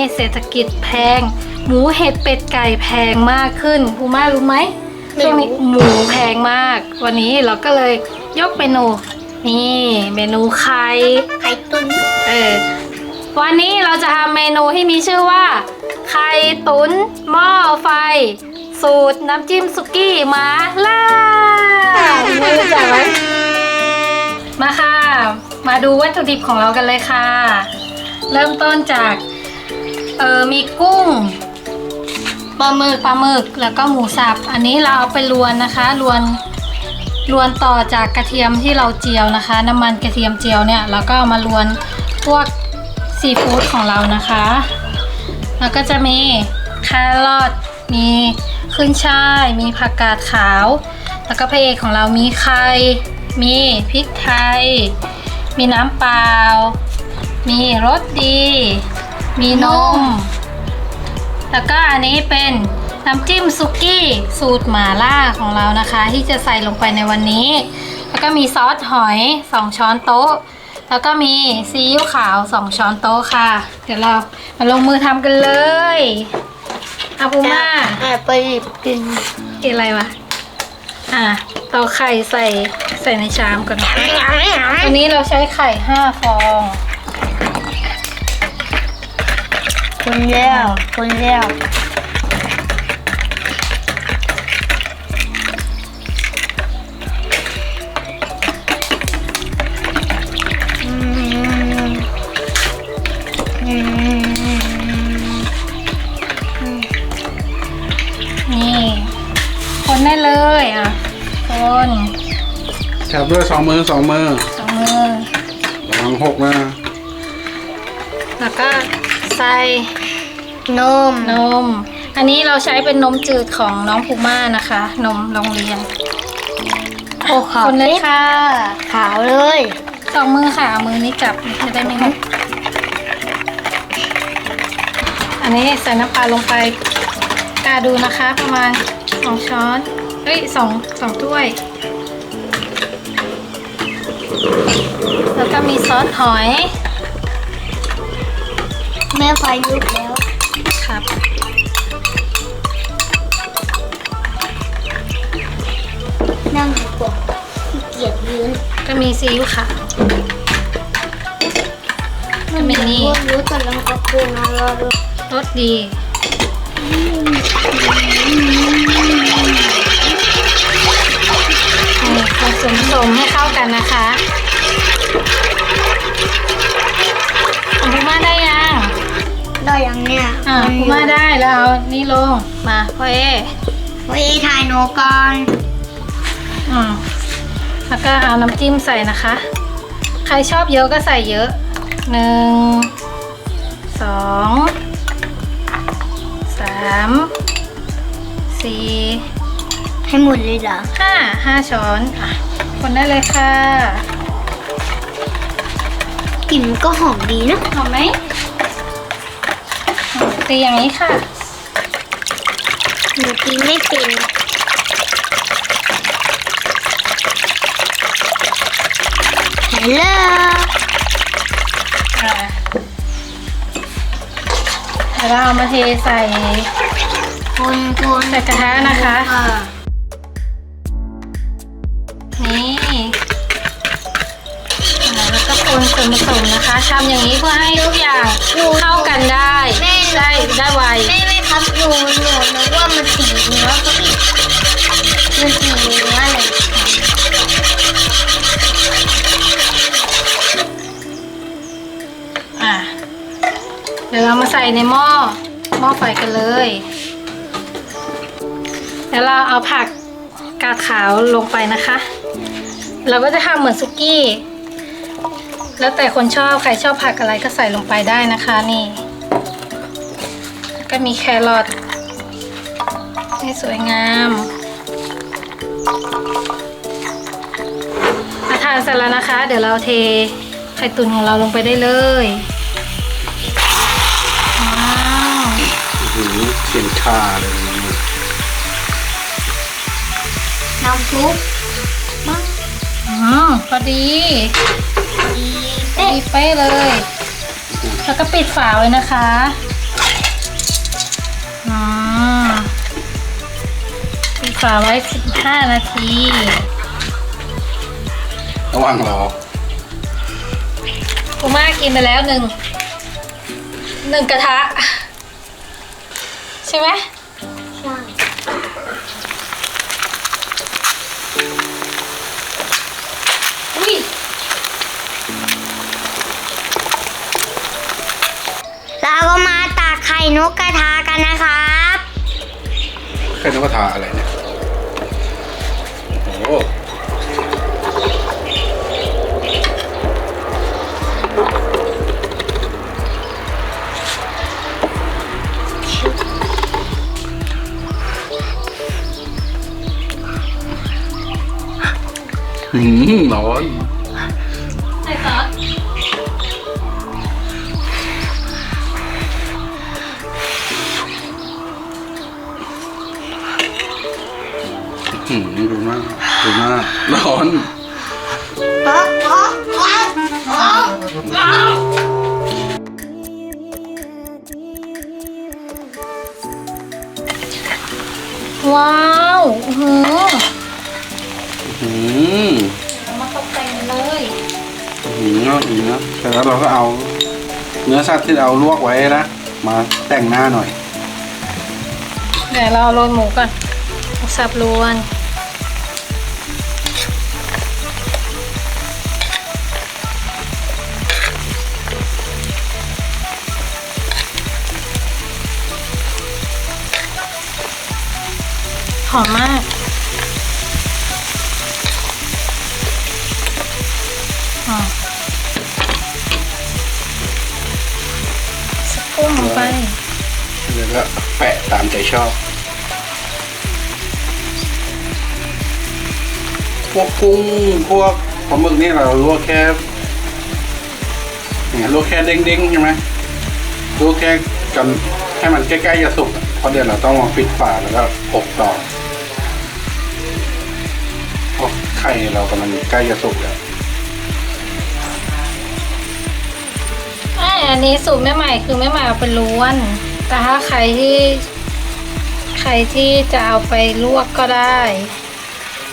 นี้เศรษฐกิจแพง หมูเห็ดเป็ดไก่แพงมากขึ้นภูมารู้ไหมไม่รู้ช่วงนี้หมูแพงมาก วันนี้เราก็เลยยกเมนู นี่เมนูไข่ไข่ตุ๋นเออวันนี้เราจะทำเมนูที่มีชื่อว่า ไข่ตุ๋นหม้อไฟ สูตรน้ำจิ้มสุกี้หมาล่าไม่รู้จักไหมมาค่ะ มาดูวัตถุดิบของเรากันเลยค่ะ เริ่มต้นจาก เออมีกุ้งปลาหมึกปลาหมึกแล้วก็หมูสับ อันนี้เราเอาไปรวนนะคะรวนรวนต่อจากกระเทียมที่เราเจียวนะคะ น้ำมันกระเทียมเจียวเนี่ยแล้วก็เอามารวนพวกซีฟู้ดของเรานะคะ แล้วก็จะมีแครอทมีขึ้นช่าย มีผักกาดขาว แล้วก็พระเอกของเรามีไข่มีพริกไทย มีน้ำเปล่า มีรสดี มีนม แล้วก็อันนี้เป็นน้ำจิ้มซุกี้สูตรหม่าล่าของเรานะคะ ที่จะใส่ลงไปในวันนี้ แล้วก็มีซอสหอย 2 ช้อนโต๊ะ แล้วก็มีซีอิ๊วขาว 2 ช้อนโต๊ะค่ะ เดี๋ยวเรามาลงมือทำกันเลยอาปูมาแอบไปหยิบกินกินอะไรวะอะตอกไข่ใส่ใส่ในชามก่อนวันนี้เราใช้ไข่ห้าฟอง คนแล้วคนแล้วอืมอืมนี่ คนได้เลยอะ คนจับด้วยสองมือสองมือสองมือระวังหกนะแล้วก็ ใส่นม นม อันนี้เราใช้เป็นนมจืดของน้องพูม่านะคะ นมโรงเรียน โอ้ขาวคนเลยค่ะ ขาวเลยสองมือค่ะเอามือนี้จับจะได้ไม่งุบอันนี้ใส่น้ำปลาลงไปกาดูนะคะ ประมาณสองช้อนเอ้ยสองสองถ้วย แล้วก็มีซอสหอย แม่ไฟลุกแล้ว ครับ นั่งดีกว่าขี้เกียจยืนก็มีซีอิ๊วขาวจะเป็นนี่ รู้รู้แต่ลังกระปุกนะรอดูรสดีนี่ผสมผสมให้เข้ากันนะคะ ได้ยังเนี่ยอ่าพูม่าได้แล้วเอานี่ลง มาพ่อเอเฮ้ยถ่ายโนก่อนอืมแล้วก็เอาน้ำจิ้มใส่นะคะ ใครชอบเยอะก็ใส่เยอะหนึ่งสองสามสี่ให้หมดเลยเหรอห้าห้าช้อนอะคนได้เลยค่ะ กลิ่นก็หอมดีนะหอมไหม อืมตีอย่างนี้ค่ะ หนูกินไม่เป็นฮัลโหลอ่าเดี๋ยวเราเอามาเทใส่คนคนใส่กระทะนะคะ อ่า ส่วนผสมนะคะทำอย่างนี้เพื่อให้ทุกอย่างเข้ากันได้ได้ได้ไวแม่แม่ครับหนูหนูนึกว่ามันสีเนื้อก็อีกมันสีเนื้อเลยอะเดี๋ยวเรามาใส่ในหม้อหม้อไฟกันเลย แล้วเราเอาผักกาดขาวลงไปนะคะ เราก็จะทำเหมือนซุกี้ แล้วแต่คนชอบใครชอบผักอะไรก็ใส่ลงไปได้นะคะนี่ ก็มีแครอทให้สวยงามมาทานเสร็จแล้วนะคะ เดี๋ยวเราเทไข่ตุ๋นของเราลงไปได้เลยว้าวหือเขียนคาเลยน้ำซุปอืมพอดีดีพอเป๊ะ ดีเป๊ะเลย แล้วก็ปิดฝาไว้นะคะออ๋อปิดฝาไว้สิบห้านาที ระหว่างรอกูมากินไปแล้วหนึ่งหนึ่งกระทะ ใช่ไหม กไข่นกกระทากันนะครับไข่นกกระทาอะไรเนี่ย โอ้โหหืมร้อนใส่ซอส ดูมากร้อนโอ๊ะโอ๊ะโอ๊ะโอ๊ะว้าวอื้อหือหืมเอามาตกแต่งเลยหืมน่าดีนะแต่แล้วเราก็เอา เนื้อสัตว์ที่เราลวกไว้นะมาแต่งหน้าหน่อยเดี๋ยวเราโรยหมูก่อนสับรวน หอมมากอะสกกุ้งลงไป แล้วก็แปะตามใจชอบ พวกกุ้งพวกปลาหมึกนี่เราลวกแค่เนี่ยลวกแค่เด้งๆใช่ไหมลวกแค่กันให้มันใกล้ๆจะสุกเพราะเดี๋ยวเราต้องมาปิดฝาแล้วก็อบต่อ ไข่เรากำลังใกล้จะสุกแล้วอ่าอันนี้สูตรแม่ใหม่คือแม่ใหม่เอาไปล้วน แต่ถ้าใครที่ใครที่จะเอาไปลวกก็ได้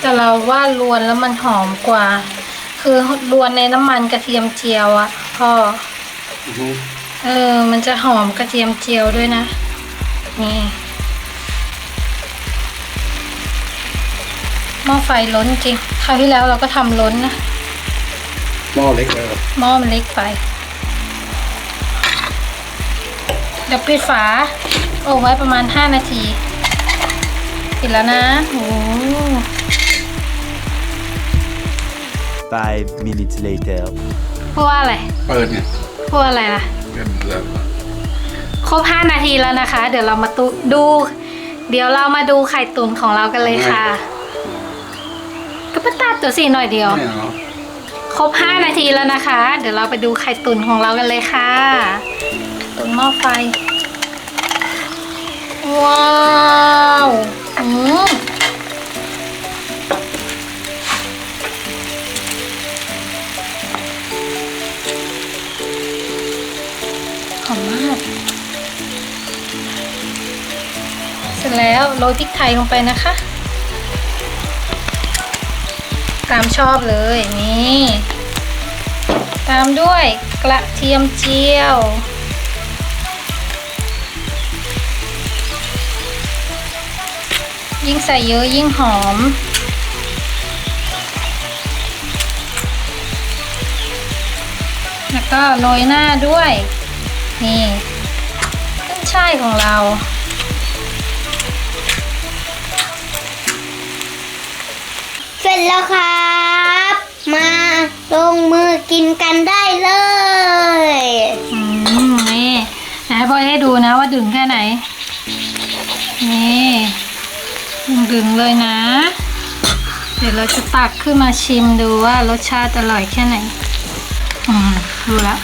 แต่เราว่าลวนแล้วมันหอมกว่า คือลวนในน้ำมันกระเทียมเจียวอะพ่ออือฮึเออ มันจะหอมกระเทียมเจียวด้วยนะ นี่ หม้อไฟล้นจริง คราวที่แล้วเราก็ทำล้นนะ หม้อเล็กเลยหม้อมันเล็กไป เดี๋ยวปิดฝา โอาไว้ประมาณ 5 นาที ปิดแล้วนะโอ้ Five minutes later. พูดว่าอะไร เปิดเนี่ยพูดอะไรล่ะ เปิดแล้วครบ 5 นาทีแล้วนะคะ เดี๋ยวเรามาตุดู เดี๋ยวเรามาดูไข่ตุ๋นของเรากันเลยค่ะ ก็ปตัดตัวสี่หน่อยเดียว ไม่เอาครบ 5 นาทีแล้วนะคะ เดี๋ยวเราไปดูไข่ตุ๋นของเรากันเลยค่ะ ตุ๋นหม้อไฟ ว้าวอืมหอมมาก เสร็จแล้วโรยพริกไทยลงไปนะคะ ตามชอบเลยนี่ ตามด้วยกระเทียมเจียว ยิ่งใส่เยอะยิ่งหอม แล้วก็โรยหน้าด้วย นี่ขึ้นช่ายของเรา ร็จแล้วครับ มาลงมือกินกันได้เลยอืมนี่ไหนให้พ่อให้ดูนะว่าดึงแค่ไหน นี่ดึงดึงๆเลยนะ เดี๋ยวเราจะตักขึ้นมาชิมดูว่ารสชาติอร่อยแค่ไหน อืมดูแล้ว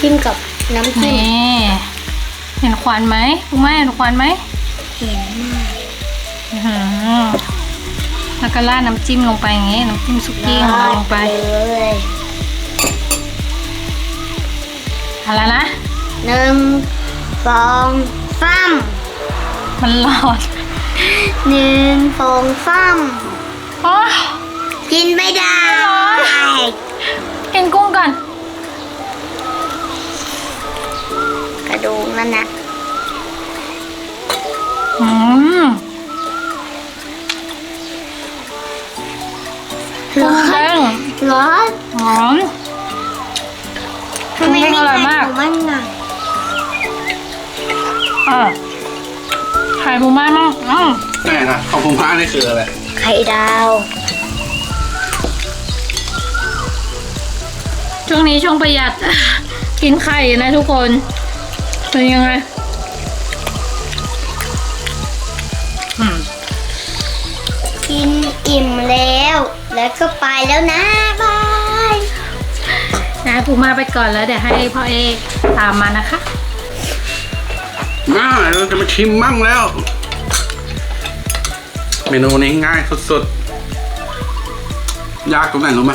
จิ้มกับน้ำจิ้มนี่เห็นควันไหมคุณแม่เห็นควันไหมเห็นมากอื้อหือแล้ว ก็ราดน้ำจิ้มลงไปอย่างงี้น้ำจิ้มสุกี้ของเราลงไปเลยเอาละนะหนึ่งสองสามมันร้อนหนึ่งสองสามโอ้ยกินไม่ได้กินกุ้งก่อน กระดูกนั่นนะอืม ร้กุ้งอนเด้งร้อนหอม ทำไมไม่อร่อยมากใส่หมันน่ะอะไข่ปูม้ามั่งอืมแน่นะของผมพระนี่คืออะไรไข่ดาว ช่วงนี้ช่วงประหยัด กินไข่นะทุกคน เป็นยังไงอืม กินอิ่มแล้ว แล้วก็ไปแล้วนะบายนะปูมาไปก่อนแล้วเดี๋ยวให้พ่อเอกตามมานะคะมาเราจะมาชิมมั่งแล้ว เมนูนี้ง่ายสุดๆ ยากตรงไหนรู้ไหม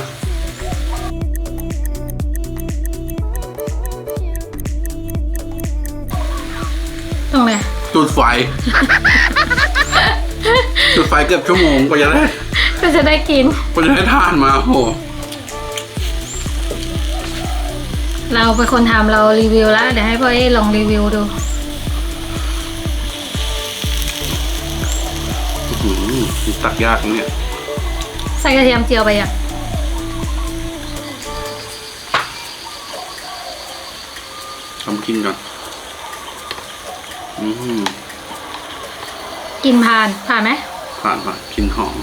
ตรงไหนจุดไฟ จุดไฟเกือบชั่วโมงกว่าจะได้ ก็จะได้กินกว่าจะได้ทานมาโอ้โหเราเป็นคนทำเรารีวิวแล้ว เดี๋ยวให้พ่อเอกลองรีวิวดู อื้อหือตักยากนะเนี่ย ใส่กระเทียมเจียวไปอะ ทำกินก่อนอืมกินผ่านผ่านไหมผ่านผ่านกินหอม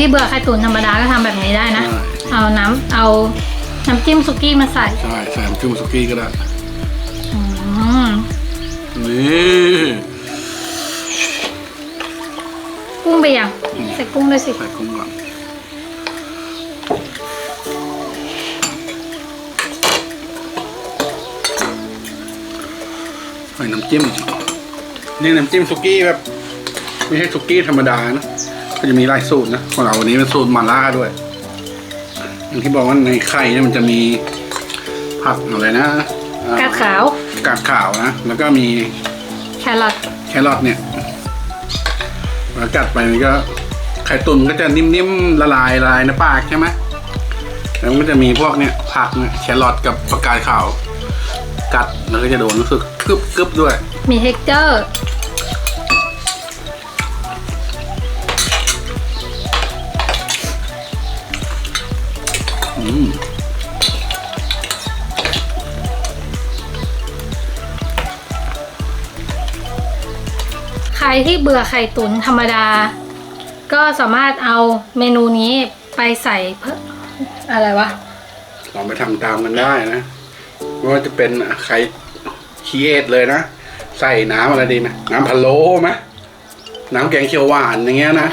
ที่เบื่อไข่ตุ๋นธรรมดาก็ทำแบบนี้ได้นะใช่เอาน้ำเอาน้ำจิ้มสุกี้มาใส่ใช่ใส่น้ำจิ้มสุกี้ก็ได้อืมนี่กุ้งไปยังใส่กุ้งด้วยสิใส่กุ้งก่อนใส่น้ำจิ้มนี่น้ำจิ้มสุกี้แบบไม่ใช่สุกี้ธรรมดานะ ก็จะมีหลายสูตรนะของเราวันนี้เป็นสูตรมาล่าด้วย อย่างที่บอกว่าในไข่เนี่ยมันจะมีผักอะไรนะอ่กาดขาวกาดขาวนะ แล้วก็มีแครอทแครอทเนี่ยแล้วกัดไปมันก็ไข่ตุ๋นก็จะนิ่มๆละลายละลายในปากใช่ไหมแล้วมันก็จะมีพวกเนี่ยผักเนี่ยแครอทกับปลากายขาว กัดแล้วก็จะโดนรู้สึกกึบกึบด้วย มีเท็กเจอร์ รที่เบื่อไข่ตุ๋นธรรมดา ก็สามารถเอาเมนูนี้ไปใส่เพิ่มอะไรวะลองไปทำตามกันได้นะไม่ว่าจะเป็นไข่คีเอทเลยนะ ใส่น้ำอะไรดีไหมน้ำพะโล้ไหมน้ำแกงเขียวหวานอย่างเงี้ยนะ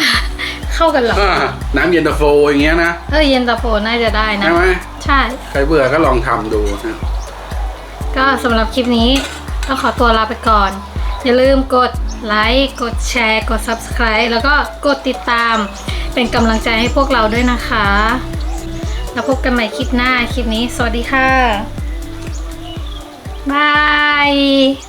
เข้ากันเหรออ่าน้ำเย็นตาโฟอย่างเงี้ยนะเออเย็นตาโฟน่าจะได้นะใช่ไหมใช่ ใครเบื่อก็ลองทำดูนะก็สำหรับคลิปนี้ต้องขอตัวลาไปก่อน อย่าลืมกด ไลค์กดแชร์กด Subscribe แล้วก็กดติดตาม เป็นกำลังใจให้พวกเราด้วยนะคะ แล้วพบกันใหม่คลิปหน้าคลิปนี้ สวัสดีค่ะบาย